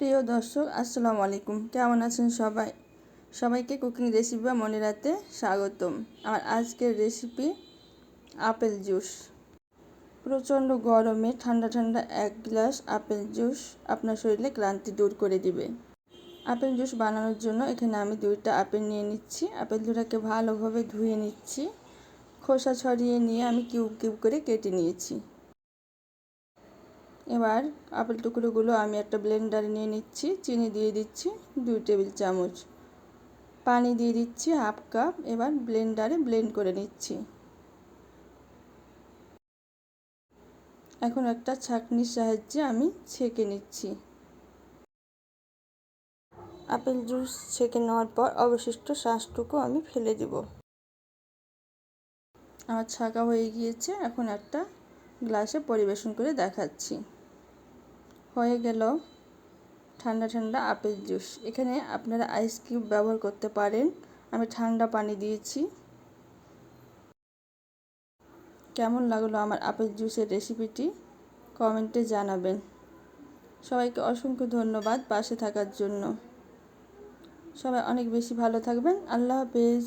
প্রিয় দর্শক, আসসালামু আলাইকুম। কেমন আছেন সবাই? সবাইকে কুকিং রেসিপি বা মনে রাতে স্বাগতম। আর আজকের রেসিপি আপেল জুস। প্রচণ্ড গরমে ঠান্ডা ঠান্ডা এক গ্লাস আপেল জুস আপনার শরীরে ক্লান্তি দূর করে দিবে। আপেল জুস বানানোর জন্য এখানে আমি দুইটা আপেল নিয়ে নিচ্ছি। আপেল দুটাকে ভালোভাবে ধুয়ে নিচ্ছি। খোসা ছড়িয়ে নিয়ে আমি কিউব কিউব করে কেটে নিয়েছি। এবার আপেল টুকরোগুলো আমি একটা ব্লেন্ডারে নিয়ে নিচ্ছি, চিনি দিয়ে দিচ্ছি দুই টেবিল চামচ। পানি দিয়ে দিচ্ছি হাফ কাপ, এবার ব্লেন্ডারে ব্লেন্ড করে নিচ্ছি। এখন একটা ছাঁকনির সাহায্যে আমি ছেঁকে নিচ্ছি। আপেল জুস ছেঁকে নেওয়ার পর অবশিষ্ট শ্বাসটুকু আমি ফেলে দেব। আমার ছাঁকা হয়ে গিয়েছে, এখন একটা গ্লাসে পরিবেশন করে দেখাচ্ছি। হয়ে গেল ঠান্ডা ঠান্ডা আপেল জুস। এখানে আপনারা আইস কিউব ব্যবহার করতে পারেন। আমি ঠান্ডা পানি দিয়েছি। কেমন লাগল আমার আপেল জুসের রেসিপিটি কমেন্টে জানাবেন। সবাইকে অসংখ্য ধন্যবাদ পাশে থাকার জন্য। সবাই অনেক বেশি ভালো থাকবেন। আল্লাহ হাফেজ।